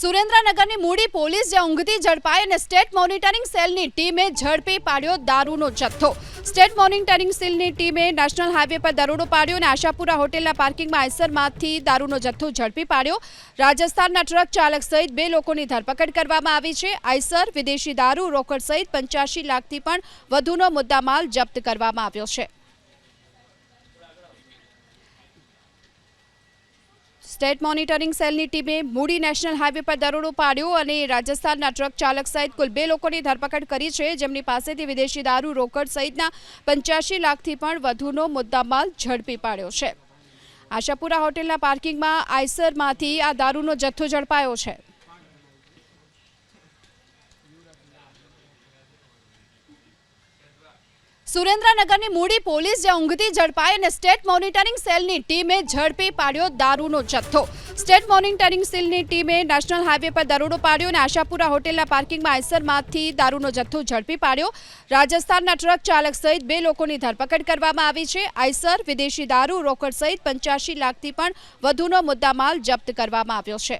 સુરેન્દ્રનગરની મૂડી પોલીસ જે ઊંઘતી ઝડપાઈ અને સ્ટેટ મોનિટરિંગ સેલની ટીમે ઝડપી પાડ્યો દારૂનો જથ્થો. સ્ટેટ મોનિટરિંગ સેલની ટીમે નેશનલ હાઈવે પર દરોડો પાડ્યો અને આશાપુરા હોટેલના પાર્કિંગમાં આઈસરમાંથી દારૂનો જથ્થો ઝડપી પાડ્યો. રાજસ્થાનના ટ્રક ચાલક સહિત બે લોકોની ધરપકડ કરવામાં આવી છે. આઈસર વિદેશી દારૂ રોકડ સહિત પંચ્યાસી લાખથી પણ વધુનો મુદ્દામાલ જપ્ત કરવામાં આવ્યો છે. સ્ટેટ મોનિટરિંગ સેલની ટીમે મૂડી નેશનલ હાઈવે પર દરોડો પાડ્યો અને રાજસ્થાનના ટ્રક ચાલક સહિત કુલ બે લોકોની ધરપકડ કરી છે. જેમની પાસેથી વિદેશી દારૂ, રોકડ સહિતના પંચ્યાસી લાખથી પણ વધુનો મુદ્દામાલ ઝડપી પાડ્યો છે. આશાપુરા હોટેલના પાર્કિંગમાં આઈસરમાંથી આ દારૂનો જથ્થો ઝડપાયો છે. સુરેન્દ્રનગરની મૂડી પોલીસ જે ઊંઘતી ઝડપાઈ અને સ્ટેટ મોનિટરિંગ સેલની ટીમે ઝડપી પાડ્યો દારૂનો જથ્થો. સ્ટેટ મોનિટરિંગ સેલની ટીમે નેશનલ હાઈવે પર દરોડો પાડ્યો અને આશાપુરા હોટેલના પાર્કિંગમાં આઈસરમાંથી દારૂનો જથ્થો ઝડપી પાડ્યો. રાજસ્થાનના ટ્રક ચાલક સહિત બે લોકોની ધરપકડ કરવામાં આવી છે. આઈસર, વિદેશી દારૂ, રોકડ સહિત પંચ્યાસી લાખથી પણ વધુનો મુદ્દામાલ જપ્ત કરવામાં આવ્યો છે.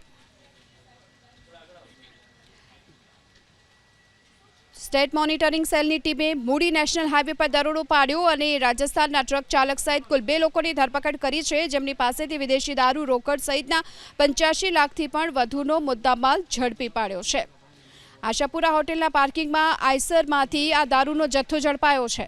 સ્ટેટ મોનિટરિંગ સેલની ટીમે મૂડી નેશનલ હાઈવે પર દરોડો પાડ્યો અને રાજસ્થાનના ટ્રક ચાલક સહિત કુલ બે લોકોની ધરપકડ કરી છે. જેમની પાસેથી વિદેશી દારૂ, રોકડ સહિતના પંચ્યાસી લાખથી પણ વધુનો મુદ્દામાલ ઝડપી પાડ્યો છે. આશાપુરા હોટેલના પાર્કિંગમાં આઈસરમાંથી આ દારૂનો જથ્થો ઝડપાયો છે.